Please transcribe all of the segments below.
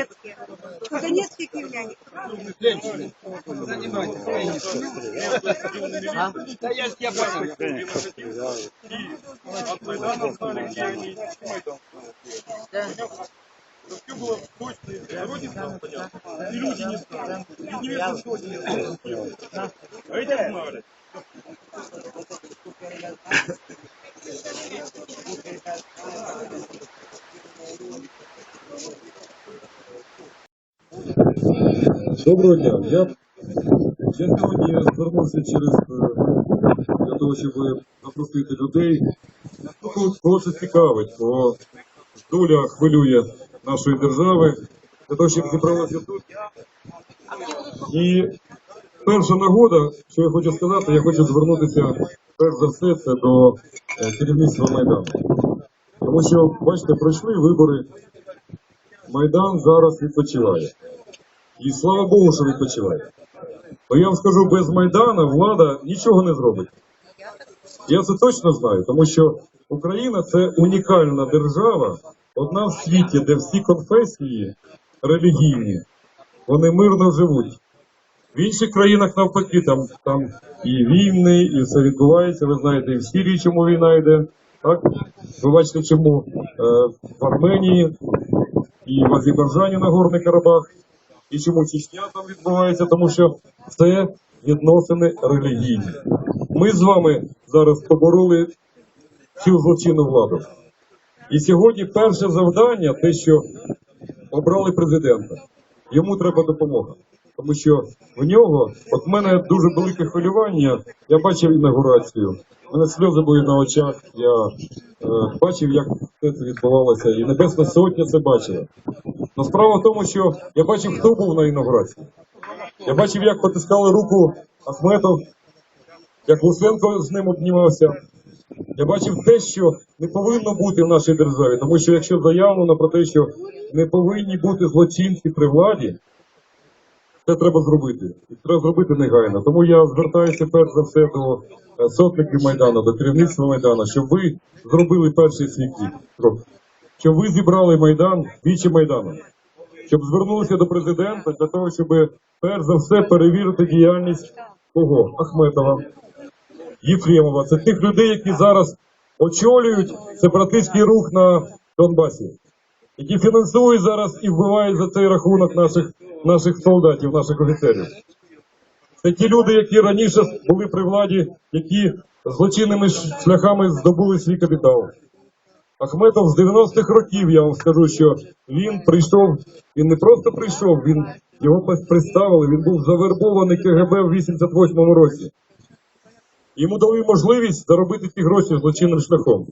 Донецке. У Донецке кривляне. Занимайтесь. Да я, я понял. Да. Все было точно, народе стало понятно, и люди не стали, и невестно что делать. А эти знали. Thank you. Доброго дня. Я, сьогодні звернувся через е, для того, щоб запросити людей. Кого- цікавить, кого доля хвилює нашої держави, для того, щоб зібралися тут. І перша нагода, що я хочу сказати, я хочу звернутися перш за все це до е, керівництва Майдану. Тому що, бачите, пройшли вибори, Майдан зараз відпочиває. І слава Богу, що відпочиває. Бо я вам скажу, без Майдана влада нічого не зробить. Я це точно знаю, тому що Україна це унікальна держава, одна в світі, де всі конфесії релігійні, вони мирно живуть. В інших країнах навпаки, там, там і війни, і все відбувається. Ви знаєте, і в Сирії чому війна йде. Так? Ви бачите, чому е, в Арменії і в Азербайджані Нагорний Карабах. І чому Чечня там відбувається? Тому що це відносини релігійні. Ми з вами зараз побороли цю злочинну владу. І сьогодні перше завдання, те, що обрали президента, йому треба допомога. Тому що в нього, от в мене дуже велике хвилювання, я бачив інаугурацію, в мене сльози були на очах, я е, бачив, як це відбувалося, і Небесна Сотня це бачила. Но справа в тому, що я бачив, хто був на інаугурації. Я бачив, як потискали руку Ахметов, як Луценко з ним обнімався. Я бачив те, що не повинно бути в нашій державі, тому що якщо заявлено про те, що не повинні бути злочинці при владі, це треба зробити. І треба зробити негайно. Тому я звертаюся перш за все до е, сотників Майдану, до керівництва Майдану, щоб ви зробили перший свій крок. Щоб ви зібрали Майдан, вічі Майдану. Щоб звернулися до президента для того, щоб перш за все перевірити діяльність кого? Ахметова, Єфремова. Це тих людей, які зараз очолюють сепаратистський рух на Донбасі, які фінансують зараз і вбивають за цей рахунок наших, наших солдатів, наших офіцерів. Це ті люди, які раніше були при владі, які злочинними шляхами здобули свій капітал. Ахметов з 90-х років, я вам скажу, що він прийшов, він не просто прийшов, він його представили, він був завербований КГБ в 88-му році. Йому дали можливість заробити ті гроші злочинним шляхом.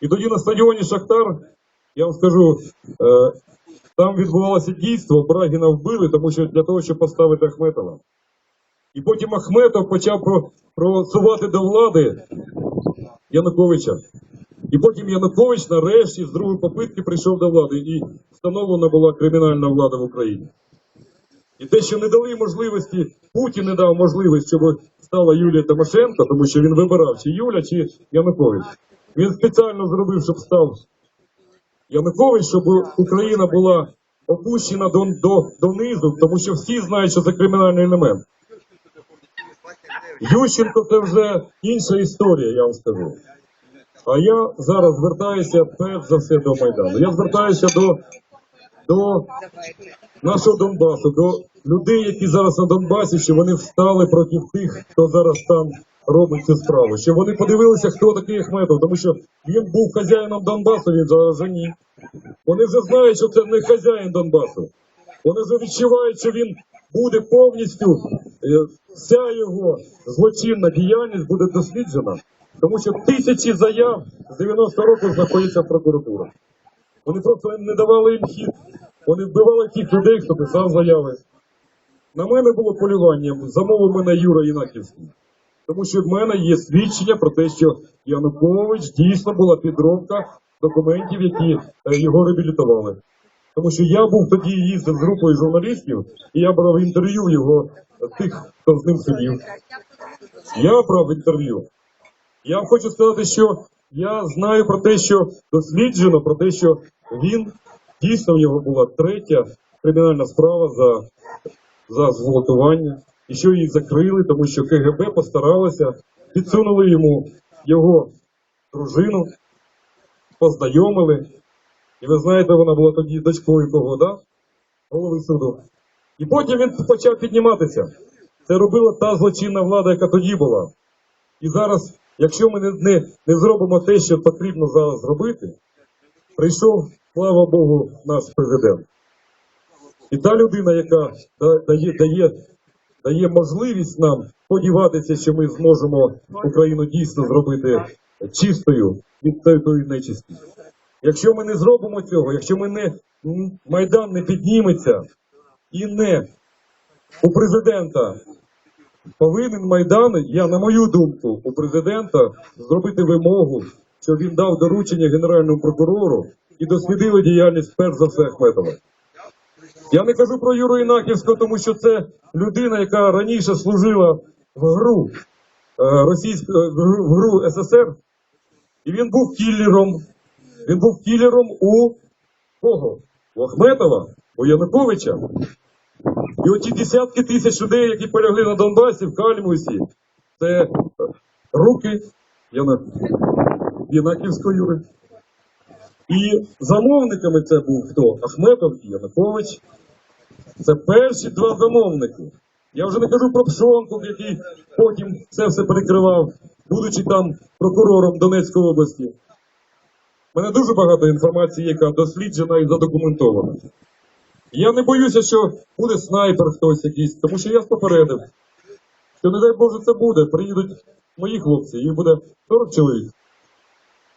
І тоді на стадіоні Шахтар, я вам скажу, е, там відбувалося дійство, Брагіна вбили, тому що для того, щоб поставити Ахметова. І потім Ахметов почав про- просувати до влади Януковича. І потім Янукович нарешті з другої попитки прийшов до влади і встановлена була кримінальна влада в Україні. І те, що не дали можливості, Путін не дав можливість, щоб стала Юлія Тимошенко, тому що він вибирав чи Юля, чи Янукович. Він спеціально зробив, щоб став Янукович, щоб Україна була опущена до, до, донизу, тому що всі знають, що це кримінальний елемент. Ющенко це вже інша історія, я вам скажу. А я зараз звертаюся перш за все до Майдану. Я звертаюся до, до нашого Донбасу, до людей, які зараз на Донбасі, що вони встали проти тих, хто зараз там робить цю справу. Що вони подивилися, хто такий Ахметов, тому що він був хазяїном Донбасу, він зараз ні. Вони вже знають, що це не хазяїн Донбасу. Вони вже відчувають, що він буде повністю, е, вся його злочинна діяльність буде досліджена, тому що тисячі заяв з 90 років знаходяться в прокуратурі. Вони просто не давали їм хід. Вони вбивали тих людей, хто писав заяви. На мене було полювання, замовив мене Юра Інаківський. Тому що в мене є свідчення про те, що Янукович дійсно була підробка документів, які е, його реабілітували. Тому що я був тоді їздив з групою журналістів, і я брав інтерв'ю його е, тих, хто з ним сидів. Я брав інтерв'ю. Я хочу сказати, що я знаю про те, що досліджено, про те, що він Дійсно, в нього була третя кримінальна справа за, за зґвалтування. І що її закрили, тому що КГБ постаралося, підсунули йому його дружину, познайомили. І ви знаєте, вона була тоді дочкою кого, да? Голови суду. І потім він почав підніматися. Це робила та злочинна влада, яка тоді була. І зараз, якщо ми не, не, не зробимо те, що потрібно зараз зробити, прийшов, слава Богу, наш президент. І та людина, яка дає, дає, дає можливість нам сподіватися, що ми зможемо Україну дійсно зробити чистою від тої нечисті. Якщо ми не зробимо цього, якщо ми не Майдан не підніметься і не у президента повинен Майдан, я на мою думку, у президента зробити вимогу, щоб він дав доручення генеральному прокурору і дослідили діяльність перш за все Ахметова. Я не кажу про Юру Інаківського, тому що це людина, яка раніше служила в гру е, російського в гру- СССР, і він був кілером. Він був кілером у кого? У Ахметова, у Януковича. І оті десятки тисяч людей, які полягли на Донбасі, в Кальмусі, це е, руки Яна... Юри. І замовниками це був хто? Ахметов і Янукович. Це перші два замовники. Я вже не кажу про Пшонку, який потім це все перекривав, будучи там прокурором Донецької області. У мене дуже багато інформації, яка досліджена і задокументована. Я не боюся, що буде снайпер хтось якийсь, тому що я попередив, що не дай Боже це буде. Приїдуть мої хлопці, їх буде 40 чоловік.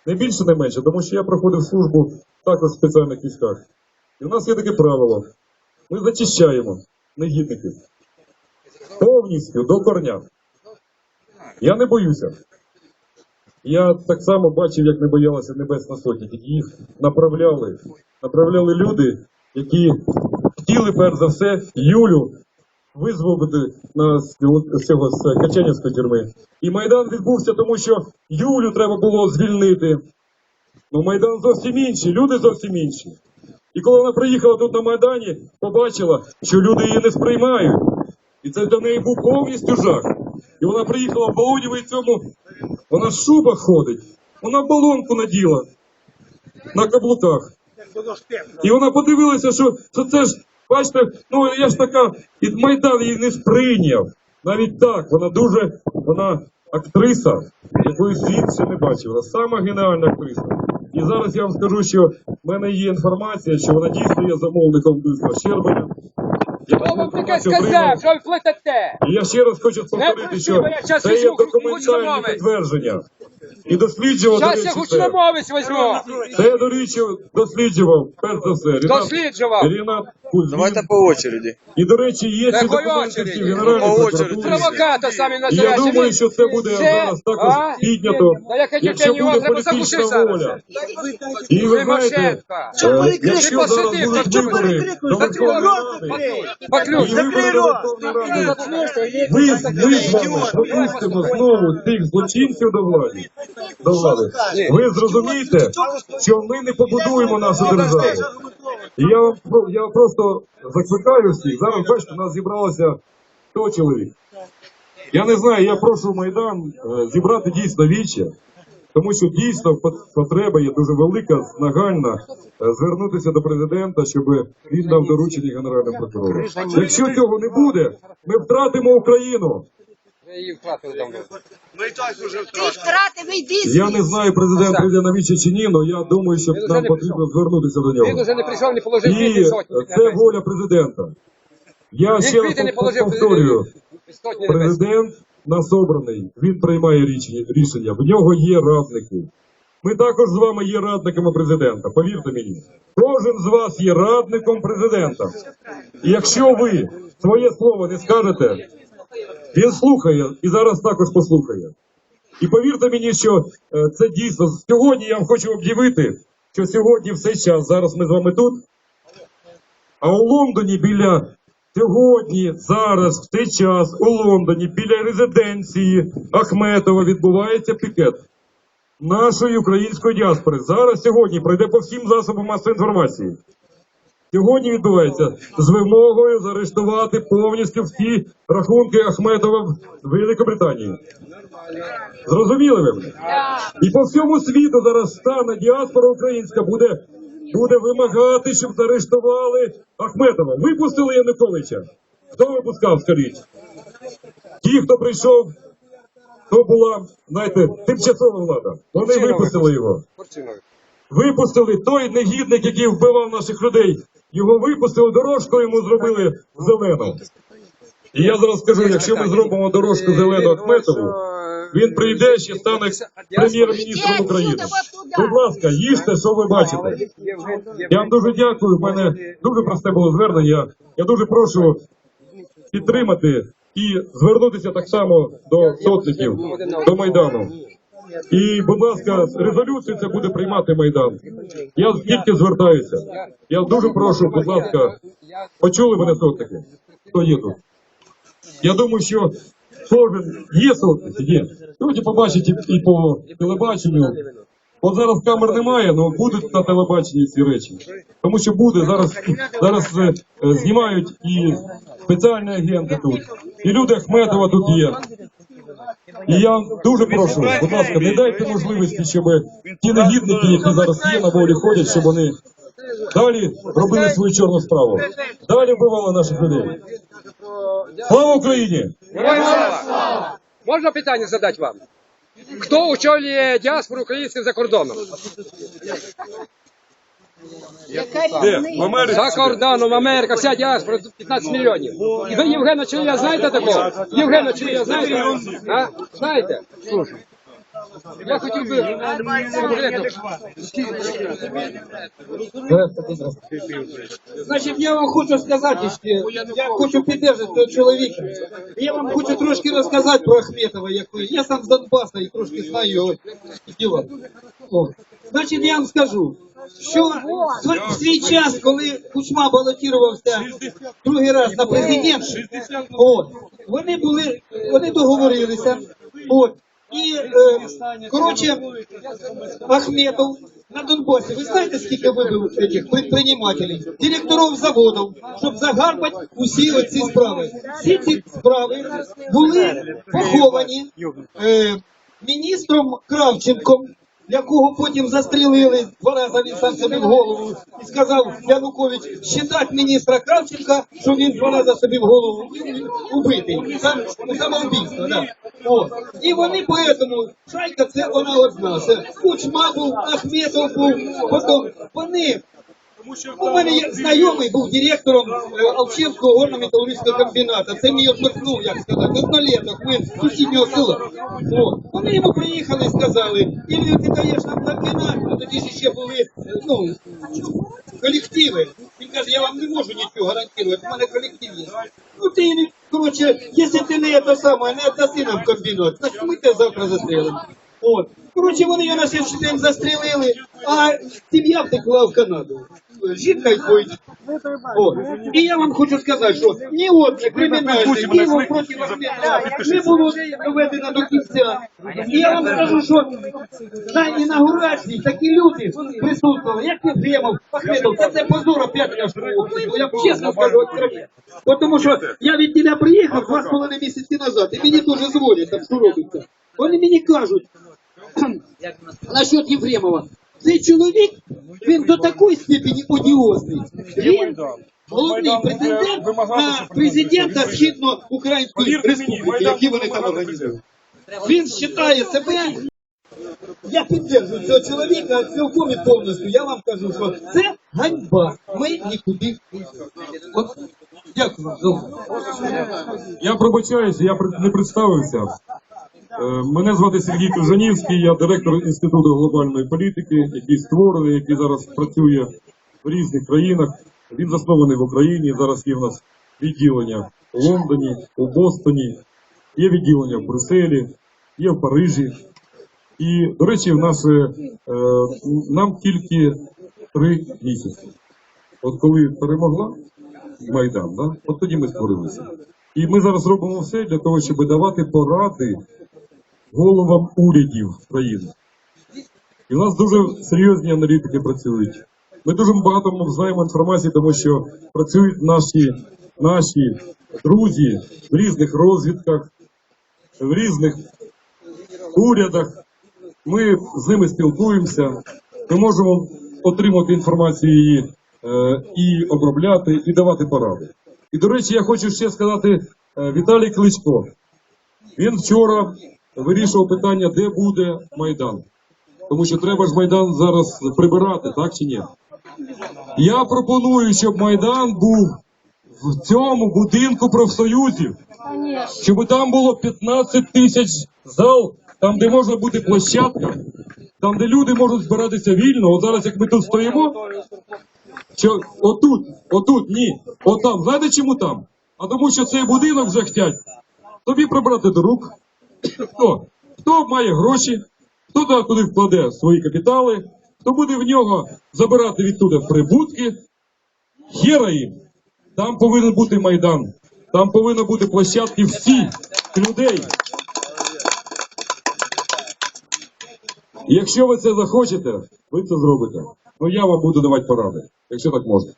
Не більше, не менше, тому що я проходив службу також в спеціальних військах. І в нас є таке правило. Ми зачищаємо негідників. Повністю до корня. Я не боюся. Я так само бачив, як не боялася Небесна Сотня, тільки їх направляли. Направляли люди, які хотіли перш за все Юлю визволити на з цього з Качанівської тюрми. І Майдан відбувся, тому що Юлю треба було звільнити. Ну Майдан зовсім інший, люди зовсім інші. І коли вона приїхала тут на Майдані, побачила, що люди її не сприймають. І це для неї був повністю жах. І вона приїхала в Балонівий цьому, вона в шубах ходить, вона балонку наділа на каблуках. І вона подивилася, що це ж, бачите, ну я ж така, і Майдан її не сприйняв. Навіть так, вона дуже, вона актриса, якої світ ще не бачив. Вона сама геніальна актриса. І зараз я вам скажу, що в мене є інформація, що вона дійсно є замовником вбивства Щербаня. Таке сказав, що ви плетете? І я ще раз хочу повторити, що це є документальне підтвердження. І досліджував, до Зараз я речі, це. гучномовець візьму. Це, до речі, досліджував, перш за все, Рінат, Досліджував. Рінат Кузьмін. Давайте по очереди. І, до речі, є ці Такої документи очереді. в Генеральній очереді. прокуратурі. Провокатор самі І я називається. думаю, що це буде Це- зараз також а? піднято, Та я хотів якщо буде його політична воля. зараз. І ви знаєте, Тимошенко. е, якщо Ти зараз посиди, будуть вибори до Верховної Ради, і вибори до Верховної Ради, ви, ми з вами пропустимо знову тих злочинців до влади. До. Ви зрозумієте, що ми не побудуємо нашу державу. І я вам я просто закликаю всіх. Зараз бачите, у нас зібралося 100 чоловік. Я не знаю, я прошу Майдан е, зібрати дійсно віче, тому що дійсно пот- потреба є дуже велика, нагальна е, звернутися до президента, щоб він дав доручення генеральному прокурору. Якщо цього не буде, ми втратимо Україну. Її втратили давно. Ми і так уже Ти втратили. втрати, вийди Я не знаю, президент прийде на віче чи ні, але я думаю, що Він уже нам не потрібно звернутися до Він нього. уже не прийшов, не положив І дві сотні. це воля президента. Я Він ще раз квіти не положив повторюю. сотні. Президент нас обраний, він приймає рішення, рішення. В нього є радники. Ми також з вами є радниками президента. Повірте мені, кожен з вас є радником президента. І якщо ви своє слово не скажете, він слухає і зараз також послухає. І повірте мені, що е, це дійсно сьогодні я вам хочу об'явити, що сьогодні в цей час, зараз ми з вами тут, а у Лондоні біля сьогодні, зараз, в цей час, у Лондоні, біля резиденції Ахметова відбувається пікет нашої української діаспори. Зараз сьогодні пройде по всім засобам масової інформації. Сьогодні відбувається з вимогою заарештувати повністю всі рахунки Ахметова в Великобританії. Зрозуміли ви? І по всьому світу зараз стане діаспора українська буде, буде вимагати, щоб заарештували Ахметова. Випустили Януковича. Хто випускав, скажіть? Ті, хто прийшов, то була, знаєте, тимчасова влада. Вони випустили його. Випустили той негідник, який вбивав наших людей. Його випустили, дорожку йому зробили зелену. І я зараз скажу, якщо ми зробимо дорожку зелену Ахметову, він прийде ще стане прем'єр-міністром України. Будь ласка, їжте, що ви бачите. Я вам дуже дякую. В мене дуже просте було звернення. Я дуже прошу підтримати і звернутися так само до сотників, до Майдану. І, будь ласка, резолюцію це буде приймати Майдан. Я тільки звертаюся. Я дуже прошу, будь ласка, почули мене сотники? Хто є тут? Я думаю, що кожен є сотники, є. Сьогодні побачите і по телебаченню. От зараз камер немає, але будуть на телебаченні ці речі. Тому що буде зараз, зараз е, знімають і спеціальні агенти тут, і люди Ахметова тут є. І я дуже прошу, будь ласка, не дайте можливості, щоб ті негідники, які зараз є на волі ходять, щоб вони далі робили свою чорну справу. Далі вбивали наших людей. Слава Україні! Можна питання задати вам? Хто очолює діаспору українську за кордоном? Де? В Америці? За кордоном, Америка, вся діаспора, тут 15 мільйонів. І ви Євгена Чолія знаєте такого? Євгена Чолія знаєте? А? Знаєте? Слушай. Я хотів би конкретно. Значить, я вам хочу сказати, що я хочу підтримати цього чоловіка. Я вам хочу трошки розказати про Ахметова, який я сам з Донбаса і трошки знаю його діла. О. Значить, я вам скажу, що в свій час, коли Кучма балотувався другий раз на президент, от, вони були, вони договорилися. От, і, е, коротше, Ахметов на Донбасі, ви знаєте, скільки вибив цих предпринимателів, директорів заводів, щоб загарбати усі оці справи. Всі ці справи були поховані е, міністром Кравченком, якого потім застрілили два рази сам собі в голову і сказав Янукович считать міністра Кравченка, що він два рази собі в голову убитий. Сам, самоубійство, да. О. І вони поэтому, шайка це вона одна. Це Кучма був, Ахметов був, потім вони у мене є знайомий був директором е, Алчевського горно-металургійського комбінату. Це мій одмикнув, як сказати, однолеток, ми з сусіднього села. О, вони йому приїхали і сказали, і ти, звісно, комбінат, ну, тоді ж ще були, е, ну, колективи. Він каже, я вам не можу нічого гарантувати, у мене колектив є. Ну ти, коротше, якщо ти не те саме, не віддаси нам комбінат, значить ми тебе завтра застрелимо. От. Коротше, вони його на сьогоднішній день застрелили, а сім'я втекла в Канаду. Жінка й твої. О. І я вам хочу сказати, що ні от кримінальний, ні от проти не було доведено до кінця. І я вам скажу, що на інаугурації такі люди присутствували, як Єфремов, Ахметов, це, це позор опять я скажу. Я чесно скажу. От Тому що я від тебе приїхав два з половиною місяці назад, і мені теж дзвонять, там що робиться. Вони мені кажуть, насчет Єфремова. Цей чоловік, він до такої степені одіозний. Він головний претендент на президента Східно-Української республіки, які вони там організують. Він вважає себе. Я підтримую цього чоловіка цілком і повністю. Я вам кажу, що це ганьба. Ми нікуди. От, дякую вам. Я пробачаюся, я не представився. Е, Мене звати Сергій Крижанівський, я директор Інституту глобальної політики, який створений, який зараз працює в різних країнах. Він заснований в Україні. Зараз є в нас відділення у Лондоні, у Бостоні, є відділення в Брюсселі, є в Парижі. І, до речі, в нас е, нам тільки три місяці. От коли перемогла Майдан, да? от тоді ми створилися. І ми зараз робимо все для того, щоб давати поради головам урядів країни. І в нас дуже серйозні аналітики працюють. Ми дуже багато знаємо інформації, тому що працюють наші, наші друзі в різних розвідках, в різних урядах. Ми з ними спілкуємося. Ми можемо отримати інформацію її е, і обробляти, і давати поради. І, до речі, я хочу ще сказати е, Віталій Кличко. Він вчора вирішував питання, де буде Майдан. Тому що треба ж Майдан зараз прибирати, так чи ні? Я пропоную, щоб Майдан був в цьому будинку профсоюзів. Щоб там було 15 тисяч зал, там, де можна бути площадка, там, де люди можуть збиратися вільно. От зараз, як ми тут стоїмо, що отут, отут, ні, отам. Знаєте чому там? А тому що цей будинок вже хотять тобі прибрати до рук. Хто? Хто має гроші, хто туди- вкладе свої капітали, хто буде в нього забирати відтуди прибутки. Хера їм. Там повинен бути майдан. Там повинні бути площадки всіх людей. Якщо ви це захочете, ви це зробите. Ну я вам буду давати поради, якщо так можна.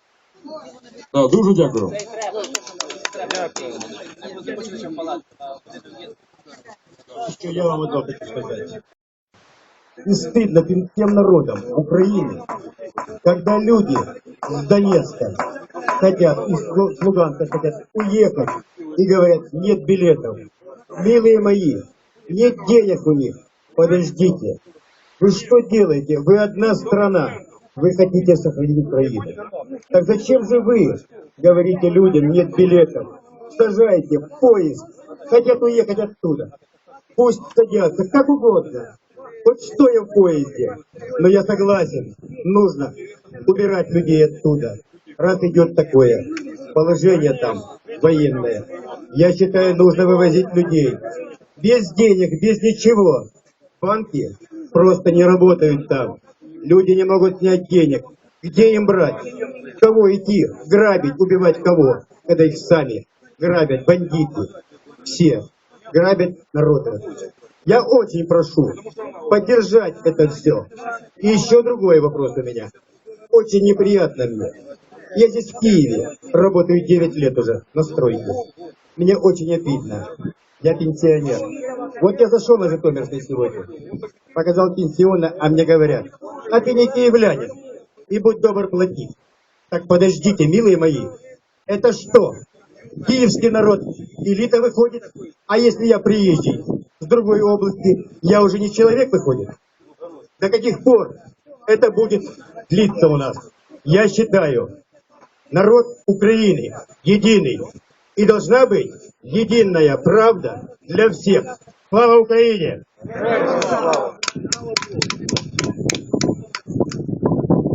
Так, дуже дякую. Что я вам одно хочу сказать. И стыдно перед тем народом Украины, когда люди с Донецка хотят, из Луганска хотят уехать и говорят, нет билетов. Милые мои, нет денег у них. Подождите. Вы что делаете? Вы одна страна. Вы хотите сохранить Украину. Так зачем же вы говорите людям, нет билетов? Сажайте в поезд. Хотят уехать оттуда. Пусть садятся, как угодно. Вот что я в поезде. Но я согласен, нужно убирать людей оттуда. Раз идет такое положение там военное. Я считаю, нужно вывозить людей. Без денег, без ничего. Банки просто не работают там. Люди не могут снять денег. Где им брать? Кого идти? Грабить, убивать кого? Когда их сами грабят бандиты. Все грабят народ. этот. Я очень прошу поддержать это все. И еще другой вопрос у меня. Очень неприятно мне. Я здесь в Киеве, работаю 9 лет уже на стройке. Мне очень обидно. Я пенсионер. Вот я зашел на Житомирский сегодня, показал пенсионно, а мне говорят, а ты не киевлянин, и будь добр платить. Так подождите, милые мои, это что? Киевский народ элита выходит, а если я приезжий с другой области, я уже не человек выходит? До каких пор это будет длиться у нас? Я считаю, народ Украины единый. И должна быть единая правда для всех. Слава Украине!